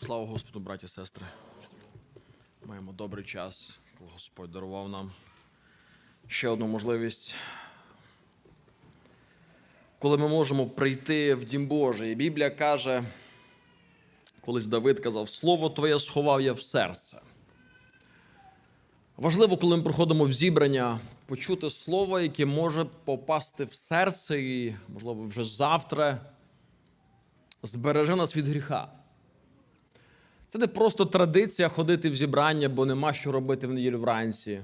Слава Господу, браті і сестри. Маємо добрий час, коли Господь дарував нам ще одну можливість, коли ми можемо прийти в Дім Божий. І Біблія каже, колись Давид казав, Слово Твоє сховав я в серце. Важливо, коли ми приходимо в зібрання, почути слово, яке може попасти в серце, і, можливо, вже завтра збереже нас від гріха. Це не просто традиція ходити в зібрання, бо нема що робити в неділю вранці.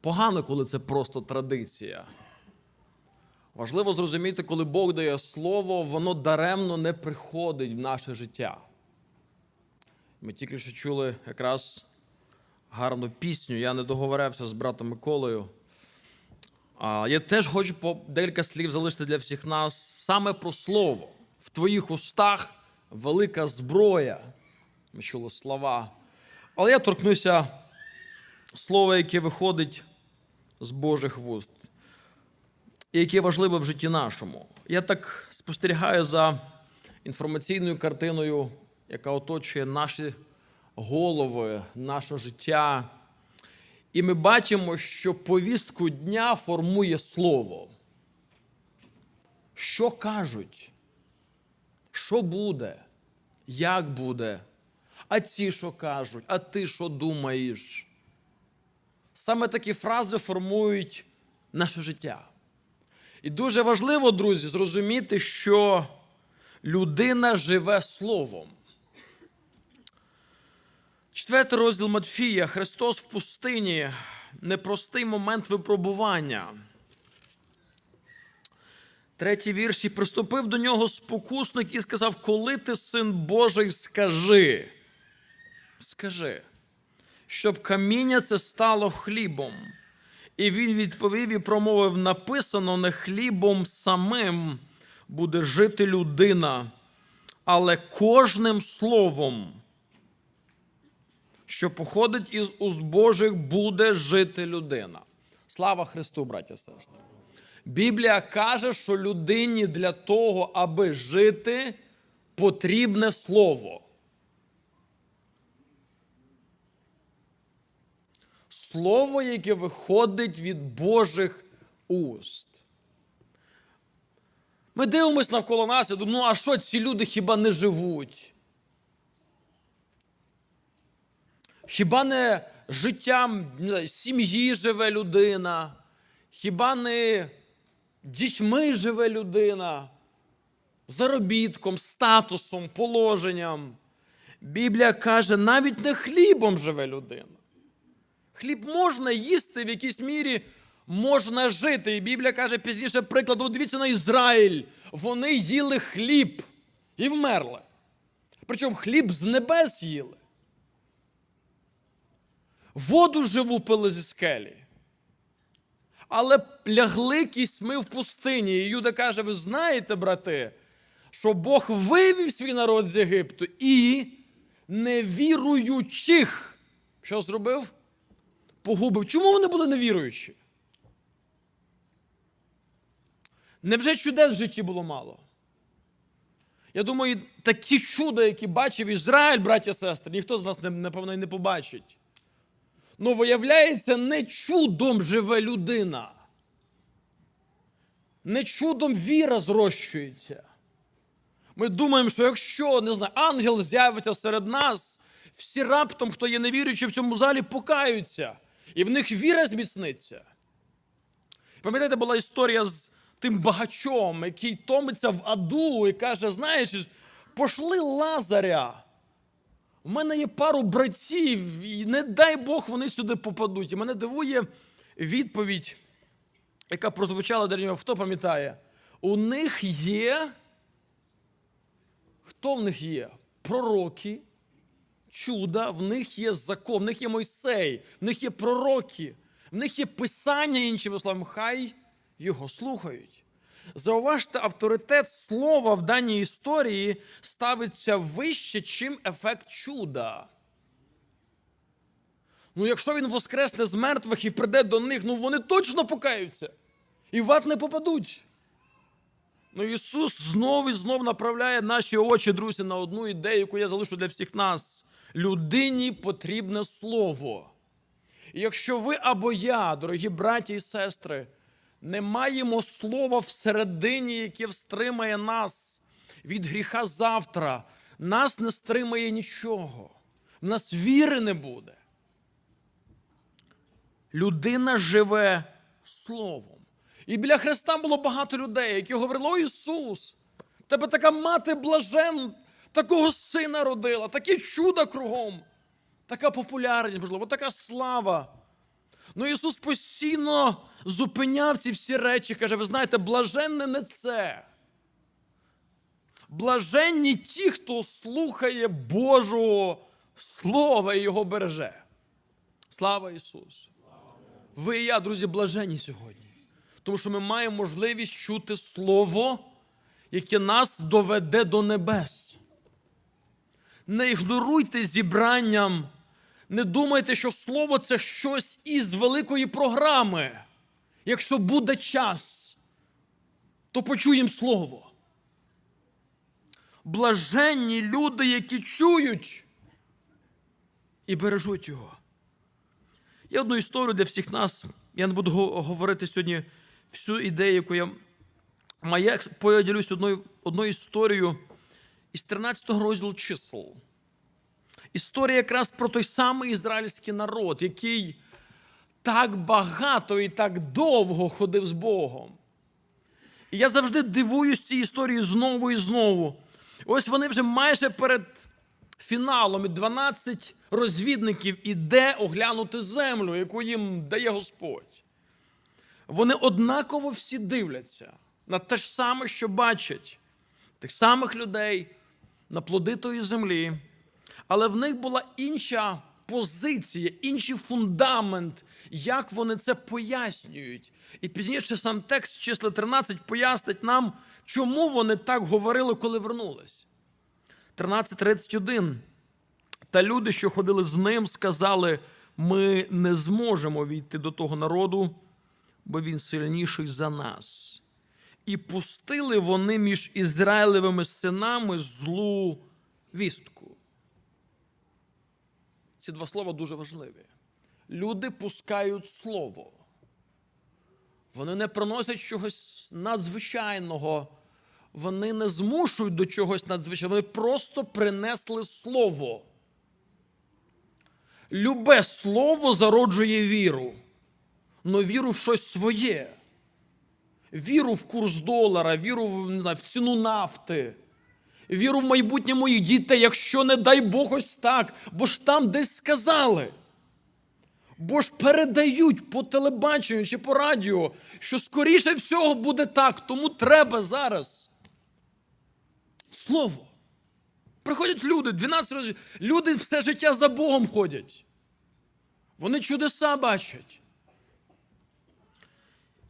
Погано, коли це просто традиція. Важливо зрозуміти, коли Бог дає слово, воно даремно не приходить в наше життя. Ми тільки що чули якраз гарну пісню. Я не договорився з братом Миколою. Я теж хочу декілька слів залишити для всіх нас саме про слово. В твоїх устах велика зброя. Ми чули слова. Але я торкнуся слова, яке виходить з Божих вуст, і яке важливе в житті нашому. Я так спостерігаю за інформаційною картиною, яка оточує наші голови, наше життя. І ми бачимо, що повістку дня формує слово. Що кажуть? Що буде? Як буде? А ці що кажуть? А ти що думаєш? Саме такі фрази формують наше життя. І дуже важливо, друзі, зрозуміти, що людина живе словом. Четвертий розділ Матфія Христос в пустині непростий момент випробування. Третій вірш. І приступив до нього спокусник і сказав: Коли ти син Божий, скажи. Скажи, щоб каміння це стало хлібом. І він відповів і промовив: написано, не хлібом самим буде жити людина, але кожним словом, що походить із уст Божих, буде жити людина. Слава Христу, браття і сестри! Біблія каже, що людині для того, аби жити, потрібне слово. Слово, яке виходить від Божих уст. Ми дивимося навколо нас і думаємо, ну а що ці люди хіба не живуть? Хіба не життям сім'ї живе людина? Хіба не дітьми живе людина? Заробітком, статусом, положенням? Біблія каже, навіть не хлібом живе людина. Хліб можна їсти в якійсь мірі можна жити. І Біблія каже пізніше приклад, дивіться на Ізраїль. Вони їли хліб і вмерли. Причому хліб з небес їли. Воду живу пили зі скелі. Але лягли кісьми в пустині. І Юда каже: ви знаєте, брати, що Бог вивів свій народ з Єгипту і невіруючих. Що зробив? Погубив. Чому вони були невіруючі? Невже чудес в житті було мало? Я думаю, такі чуда, які бачив Ізраїль, браття сестри, ніхто з нас, напевно, і не побачить. Ну, виявляється, не чудом живе людина. Не чудом віра зрощується. Ми думаємо, що якщо, не знаю, ангел з'явиться серед нас, всі раптом, хто є невіруючи в цьому залі, покаються, і в них віра зміцниться. Пам'ятаєте, була історія з тим багачом, який томиться в аду і каже: знаєш, пошли Лазаря. У мене є пару братів, і не дай Бог вони сюди попадуть. І мене дивує відповідь, яка прозвучала для нього, хто пам'ятає? У них є. Хто в них є? Пророки, чуда, в них є закон, в них є Мойсей, в них є пророки, в них є писання, іншими словами, хай його слухають. Зауважте, авторитет слова в даній історії ставиться вище, чим ефект чуда. Ну, якщо він воскресне з мертвих і прийде до них, ну вони точно покаються. І в ад не попадуть. Ну Ісус знов і знов направляє наші очі, друзі, на одну ідею, яку я залишу для всіх нас. Людині потрібне слово. І якщо ви або я, дорогі браті і сестри, не маємо слова всередині, яке встримає нас від гріха завтра, нас не стримає нічого. В нас віри не буде. Людина живе словом. І біля Христа було багато людей, які говорили: О Ісус, тебе така мати блажен, такого сина родила, такі чуда кругом, така популярність, можливо, така слава. Ну Ісус постійно зупиняв ці всі речі, каже: ви знаєте, блаженне не це. Блаженні ті, хто слухає Божого Слова і його береже. Слава Ісусу! Ви і я, друзі, блаженні сьогодні. Тому що ми маємо можливість чути Слово, яке нас доведе до небес. Не ігноруйте зібранням, не думайте, що Слово це щось із великої програми. Якщо буде час, то почуємо Слово. Блаженні люди, які чують і бережуть його. Є одну історію для всіх нас. Я не буду говорити сьогодні всю ідею, яку я маю. Я поділюсь одною, одною історією із 13 розділу чисел. Історія якраз про той самий ізраїльський народ, який так багато і так довго ходив з Богом. І я завжди дивуюсь цій історії знову і знову. Ось вони вже майже перед фіналом і 12 розвідників іде оглянути землю, яку їм дає Господь. Вони однаково всі дивляться на те ж саме, що бачать, тих самих людей на плоди тої землі, але в них була інша позиція, інший фундамент, як вони це пояснюють. І пізніше сам текст числа 13 пояснить нам, чому вони так говорили, коли вернулись. 13.31. Та люди, що ходили з ним, сказали: ми не зможемо війти до того народу, бо він сильніший за нас. І пустили вони між Ізраїлевими синами злу вістку. Ці два слова дуже важливі. Люди пускають слово. Вони не приносять чогось надзвичайного, вони не змушують до чогось надзвичайного, вони просто принесли слово. Любе слово зароджує віру, но віру в щось своє. Віру в курс долара, віру в, не знаю, в ціну нафти, віру в майбутнє моїх дітей, якщо не дай Бог ось так, бо ж там десь сказали. Бо ж передають по телебаченню чи по радіо, що скоріше всього буде так, тому треба зараз. Слово. Приходять люди, 12 разів. Люди все життя за Богом ходять. Вони чудеса бачать.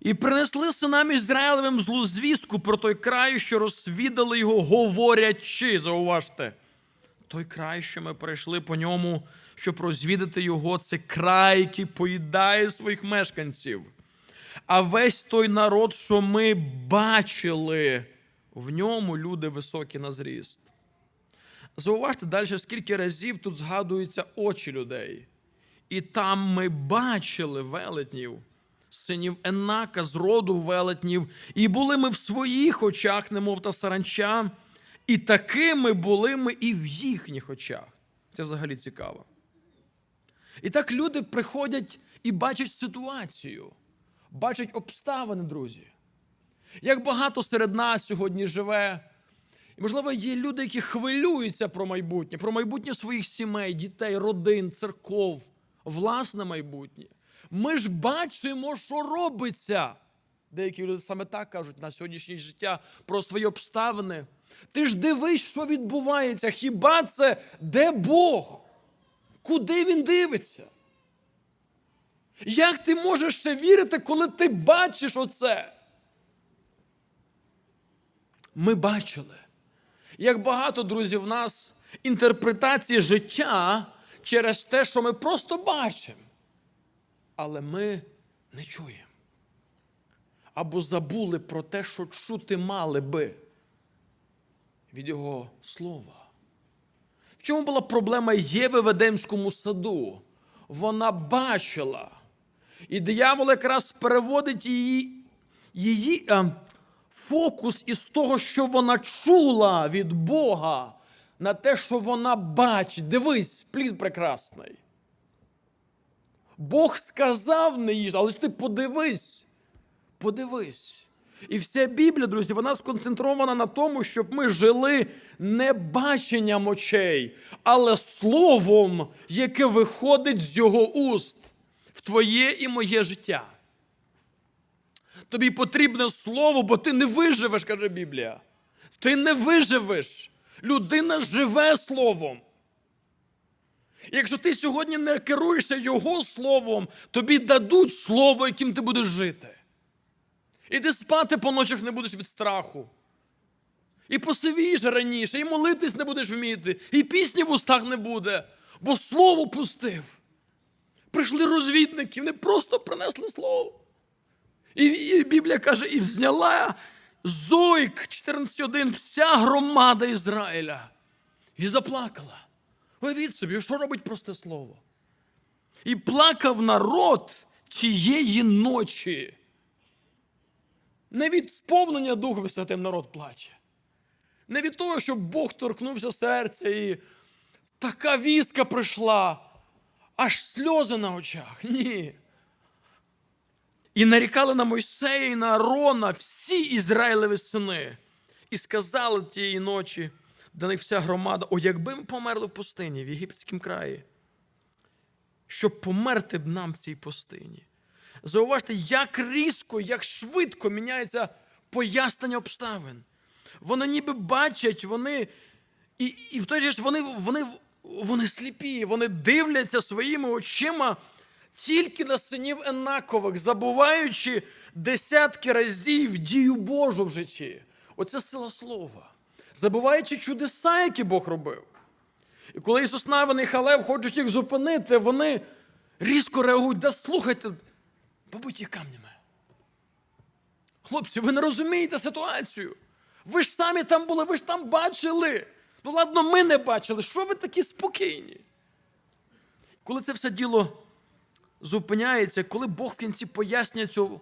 І принесли синам Ізраїлевим злу звістку про той край, що розвідали його, говорячи, зауважте. Той край, що ми пройшли по ньому, щоб розвідати його, це край, який поїдає своїх мешканців. А весь той народ, що ми бачили, в ньому люди високі на зріст. Зауважте далі, скільки разів тут згадуються очі людей. І там ми бачили велетнів, синів Енака з роду велетнів, і були ми в своїх очах, немов та саранча, і такими були ми і в їхніх очах. Це взагалі цікаво. І так люди приходять і бачать ситуацію, бачать обставини, друзі. Як багато серед нас сьогодні живе. Можливо, є люди, які хвилюються про майбутнє, про майбутнє своїх сімей, дітей, родин, церков, власне майбутнє. Ми ж бачимо, що робиться. Деякі люди саме так кажуть на сьогоднішнє життя про свої обставини. Ти ж дивись, що відбувається. Хіба це де Бог? Куди він дивиться? Як ти можеш ще вірити, коли ти бачиш оце? Ми бачили, як багато друзів в нас інтерпретації життя через те, що ми просто бачимо, але ми не чуємо. або забули про те, що чути мали би від Його слова. В чому була проблема Єви в Едемському саду? Вона бачила. І диявол якраз переводить її, її е, фокус із того, що вона чула від Бога, на те, що вона бачить. Дивись, плід прекрасний. Бог сказав не їж, але ж ти подивись. Подивись. І вся Біблія, друзі, вона сконцентрована на тому, щоб ми жили не баченням очей, але словом, яке виходить з його уст в твоє і моє життя. Тобі потрібне слово, бо ти не виживеш, каже Біблія. Ти не виживеш. Людина живе словом. Якщо ти сьогодні не керуєшся його словом, тобі дадуть слово, яким ти будеш жити. І ти спати по ночах не будеш від страху. І посивієш раніше, і молитись не будеш вміти, і пісні в устах не буде, бо слово пустив. Прийшли розвідники, вони просто принесли слово. І, і Біблія каже, і взняла Зойк 14.1, вся громада Ізраїля. І заплакала. Уявіть собі, що робить просте слово? І плакав народ тієї ночі. Не від сповнення Духом Святим народ плаче. Не від того, що Бог торкнувся серця і така вістка прийшла, аж сльози на очах. Ні. І нарікали на Мойсея і на Арона всі Ізраїлеві сини. І сказали тієї ночі, до них вся громада, о, якби ми померли в пустині, в єгипетському краї, щоб померти б нам в цій пустині. Зауважте, як різко, як швидко міняється пояснення обставин. Вони ніби бачать, вони, і, і в той же час вони, вони, вони сліпі, вони дивляться своїми очима тільки на синів Енакових, забуваючи десятки разів дію Божу в житті. Оце сила слова. Забуваючи чудеса, які Бог робив. І коли Ісус Навин і Халев хочуть їх зупинити, вони різко реагують, да слухайте, побиті камнями. Хлопці, ви не розумієте ситуацію. Ви ж самі там були, ви ж там бачили. Ну, ладно, ми не бачили. Що ви такі спокійні? Коли це все діло зупиняється, коли Бог в кінці пояснює цю,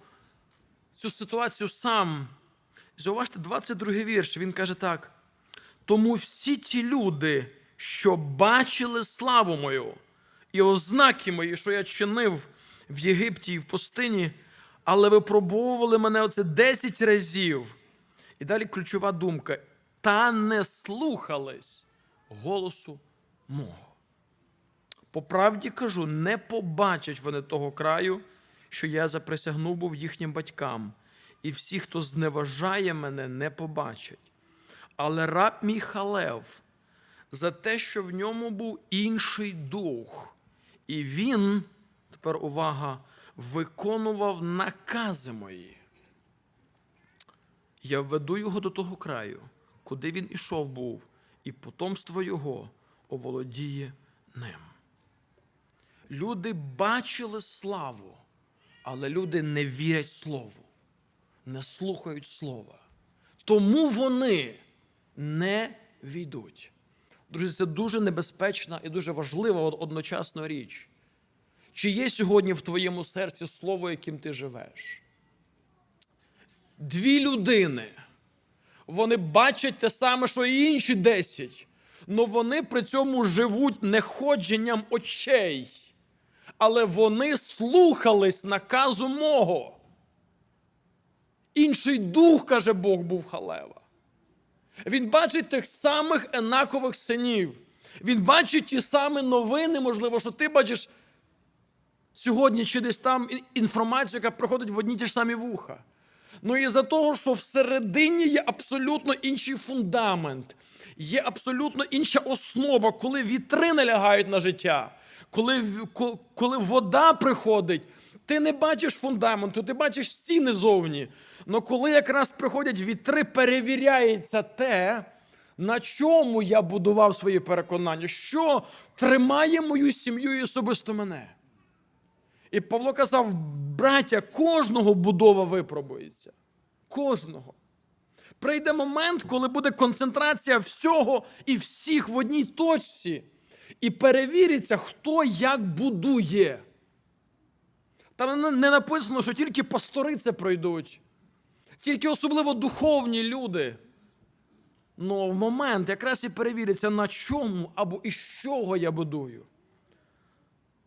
цю ситуацію сам, зауважте 22 вірш, він каже так: тому всі ті люди, що бачили славу мою і ознаки мої, що я чинив в Єгипті і в пустині, але випробовували мене оце 10 разів. І далі ключова думка: та не слухались голосу мого. По правді кажу, не побачать вони того краю, що я заприсягнув був їхнім батькам, і всі, хто зневажає мене, не побачать. Але раб мій Халев за те, що в ньому був інший дух, і він, тепер увага, виконував накази мої. Я введу його до того краю, куди він ішов був, і потомство його оволодіє ним. Люди бачили славу, але люди не вірять слову, не слухають слова. Тому вони не війдуть. Друзі, це дуже небезпечна і дуже важлива одночасно річ. Чи є сьогодні в твоєму серці слово, яким ти живеш? Дві людини. Вони бачать те саме, що і інші десять, але вони при цьому живуть не ходженням очей, але вони слухались наказу мого. Інший дух, каже Бог, був халева. Він бачить тих самих енакових синів. Він бачить ті самі новини, можливо, що ти бачиш сьогодні чи десь там інформацію, яка проходить в одні ті ж самі вуха. Ну і за того, що всередині є абсолютно інший фундамент, є абсолютно інша основа, коли вітри налягають на життя, коли, коли вода приходить, ти не бачиш фундаменту, ти бачиш стіни зовні. Але коли якраз приходять вітри, перевіряється те, на чому я будував свої переконання, що тримає мою сім'ю і особисто мене. І Павло казав, браття, кожного будова випробується. Кожного. Прийде момент, коли буде концентрація всього і всіх в одній точці. І перевіриться, хто як будує. Там не- написано, що тільки пастори це пройдуть, тільки особливо духовні люди. Ну, в момент якраз і перевіриться, на чому або із чого я будую.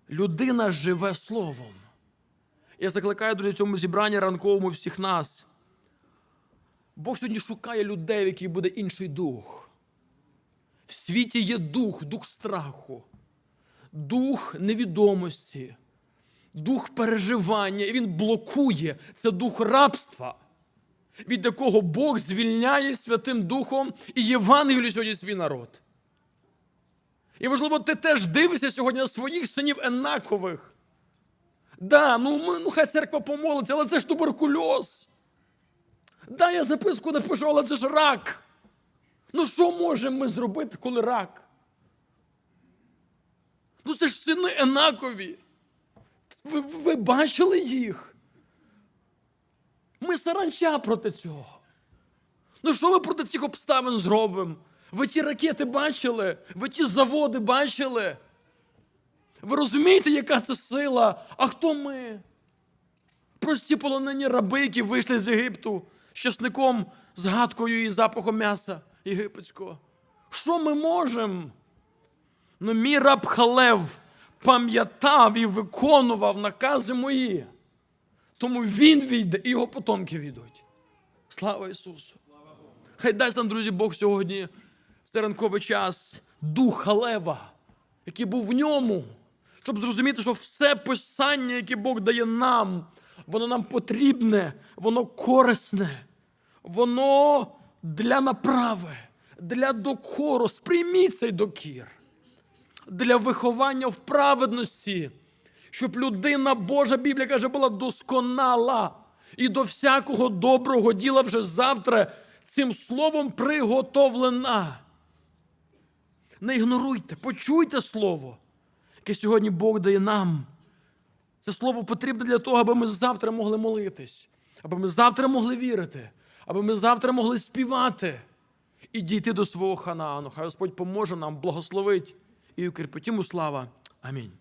Людина живе словом. Я закликаю, друзі, в цьому зібранні ранковому всіх нас. Бог сьогодні шукає людей, в яких буде інший дух. В світі є дух, дух страху, дух невідомості, дух переживання. І він блокує це дух рабства, від якого Бог звільняє Святим Духом і Євангелію сьогодні свій народ. І, можливо, ти теж дивишся сьогодні на своїх синів енакових. Да, ну, ми, ну хай церква помолиться, але це ж туберкульоз. Да, я записку напишу, але це ж рак. Ну що можемо ми зробити, коли рак? Ну це ж сини енакові. Ви, ви бачили їх? Ми саранча проти цього. Ну що ми проти цих обставин зробимо? Ви ті ракети бачили? Ви ті заводи бачили? Ви розумієте, яка це сила? А хто ми? Прості полонені раби, які вийшли з Єгипту з з гадкою і запахом м'яса єгипетського. Що ми можемо? Ну, мій раб Халев пам'ятав і виконував накази мої. Тому він війде і його потомки війдуть. Слава Ісусу! Хай дасть нам, друзі, Бог сьогодні в ранковий час дух Халева, який був в ньому, щоб зрозуміти, що все писання, яке Бог дає нам, воно нам потрібне, воно корисне, воно для направи, для докору. Сприйміть цей докір, для виховання в праведності, щоб людина Божа Біблія каже, була досконала і до всякого доброго діла вже завтра цим словом приготовлена. Не ігноруйте, почуйте слово, яке сьогодні Бог дає нам. Це слово потрібне для того, аби ми завтра могли молитись, аби ми завтра могли вірити, аби ми завтра могли співати і дійти до свого Ханаану. Хай Господь поможе нам, благословить і укріпить йому слава. Амінь.